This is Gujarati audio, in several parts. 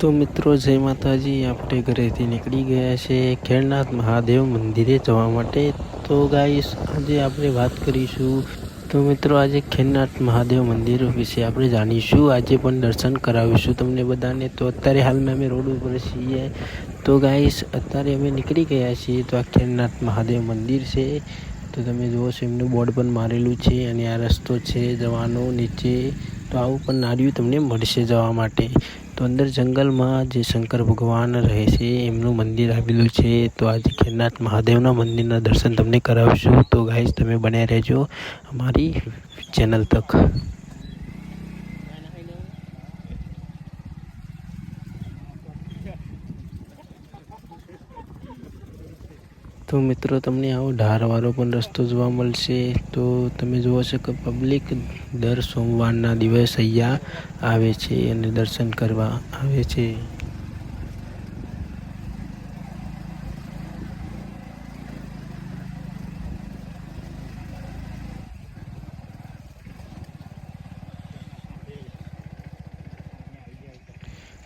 તો મિત્રો, જય માતાજી. આપણે ઘરેથી નીકળી ગયા છે ખેરનાથ મહાદેવ મંદિરે જવા માટે. તો ગાઈસ, આજે આપણે વાત કરીશું. તો મિત્રો, આજે ખેરનાથ મહાદેવ મંદિર વિશે આપણે જાણીશું. આજે પણ દર્શન કરાવીશું તમને બધાને. તો અત્યારે હાલમાં અમે રોડ ઉપર છીએ. તો ગાઈસ, અત્યારે અમે નીકળી ગયા છીએ તો આ ખેરનાથ મહાદેવ મંદિર છે. તો તમે જુઓ છો, એમનું બોર્ડ પણ મારેલું છે અને આ રસ્તો છે જવાનો નીચે. તો આવું પણ નાળિયું તમને મળશે જવા માટે. તો અંદર જંગલમાં જે શંકર ભગવાન રહે છે, એમનું મંદિર આવેલું છે, તો આજે ખેરનાથ મહાદેવના મંદિરના દર્શન તમને કરાવશું. તો ગાઈઝ તમે બન્યા રહેજો અમારી ચેનલ તક. તો મિત્રો, તમને આવો ઢારવાળો પણ રસ્તો જોવા મળશે. તો તમે જુઓ છો કે પબ્લિક દર સોમવારના દિવસ અહીંયા આવે છે અને દર્શન કરવા આવે છે.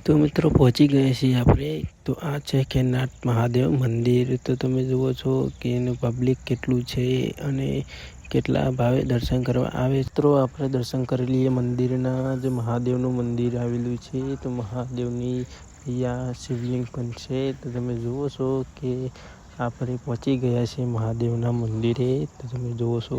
તો મિત્રો પહોંચી ગયા છીએ આપણે. તો આ છે કેનાથ મહાદેવ મંદિર. તો તમે જુઓ છો કે એનું પબ્લિક કેટલું છે અને કેટલા ભાવે દર્શન કરવા આવે. મિત્રો આપણે દર્શન કરી લઈએ. મંદિરના જે મહાદેવનું મંદિર આવેલું છે, તો મહાદેવની અહીંયા શિવલિંગ પણ છે. તો તમે જુઓ છો કે આપણે પહોંચી ગયા છીએ મહાદેવના મંદિરે. તો તમે જુઓ છો